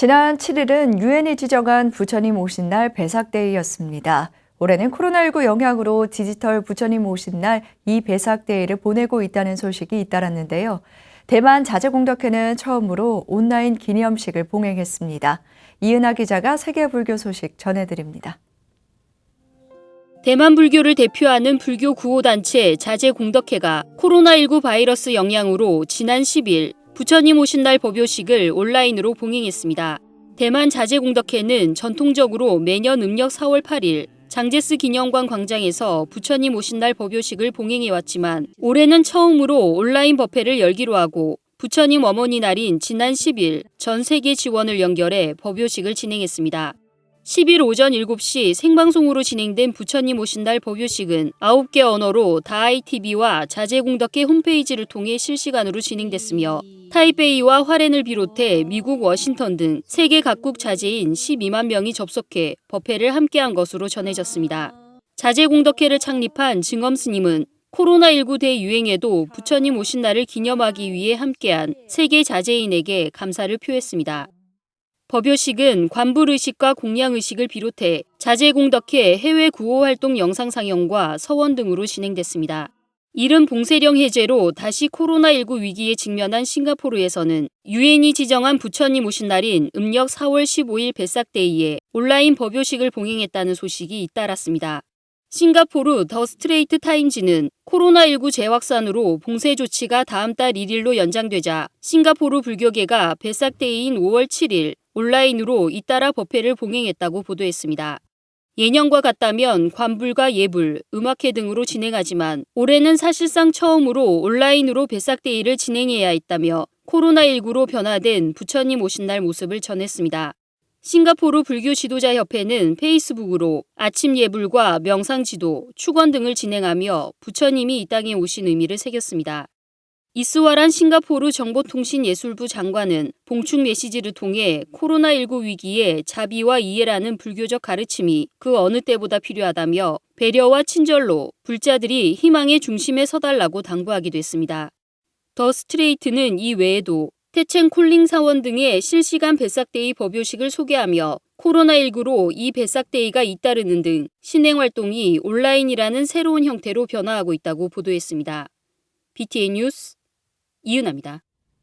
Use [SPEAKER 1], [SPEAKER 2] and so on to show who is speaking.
[SPEAKER 1] 지난 7일은 유엔이 지정한 부처님 오신 날 배삭데이였습니다. 올해는 코로나19 영향으로 디지털 부처님 오신 날 이 배삭데이를 보내고 있다는 소식이 잇따랐는데요. 대만 자제공덕회는 처음으로 온라인 기념식을 봉행했습니다. 이은하 기자가 세계불교 소식 전해드립니다.
[SPEAKER 2] 대만 불교를 대표하는 불교 구호단체 자제공덕회가 코로나19 바이러스 영향으로 지난 10일 부처님 오신 날 법요식을 온라인으로 봉행했습니다. 대만 자제공덕회는 전통적으로 매년 음력 4월 8일 장제스 기념관 광장에서 부처님 오신 날 법요식을 봉행해왔지만 올해는 처음으로 온라인 법회를 열기로 하고 부처님 어머니 날인 지난 10일 전 세계 지원을 연결해 법요식을 진행했습니다. 10일 오전 7시 생방송으로 진행된 부처님 오신 날 법요식은 9개 언어로 다아이TV와 자제공덕회 홈페이지를 통해 실시간으로 진행됐으며 타이베이와 화롄을 비롯해 미국 워싱턴 등 세계 각국 자제인 12만 명이 접속해 법회를 함께한 것으로 전해졌습니다. 자제공덕회를 창립한 증엄 스님은 코로나19 대유행에도 부처님 오신 날을 기념하기 위해 함께한 세계 자제인에게 감사를 표했습니다. 법요식은 관불의식과 공양의식을 비롯해 자제공덕회 해외 구호활동 영상 상영과 서원 등으로 진행됐습니다. 이른 봉쇄령 해제로 다시 코로나19 위기에 직면한 싱가포르에서는 유엔이 지정한 부처님 오신 날인 음력 4월 15일 배삭데이에 온라인 법요식을 봉행했다는 소식이 잇따랐습니다. 싱가포르 더 스트레이트 타임즈는 코로나19 재확산으로 봉쇄 조치가 다음 달 1일로 연장되자 싱가포르 불교계가 배삭데이인 5월 7일 온라인으로 잇따라 법회를 봉행했다고 보도했습니다. 예년과 같다면 관불과 예불, 음악회 등으로 진행하지만 올해는 사실상 처음으로 온라인으로 배삭데이를 진행해야 했다며 코로나19로 변화된 부처님 오신 날 모습을 전했습니다. 싱가포르 불교 지도자 협회는 페이스북으로 아침 예불과 명상 지도, 축원 등을 진행하며 부처님이 이 땅에 오신 의미를 새겼습니다. 이스와란 싱가포르 정보통신예술부 장관은 봉축 메시지를 통해 코로나19 위기에 자비와 이해라는 불교적 가르침이 그 어느 때보다 필요하다며 배려와 친절로 불자들이 희망의 중심에 서달라고 당부하기도 했습니다. 더 스트레이트는 이 외에도 태첸 콜링 사원 등의 실시간 배삭데이 법요식을 소개하며 코로나19로 이 배삭데이가 잇따르는 등 신행 활동이 온라인이라는 새로운 형태로 변화하고 있다고 보도했습니다. BTN 뉴스 이은아입니다.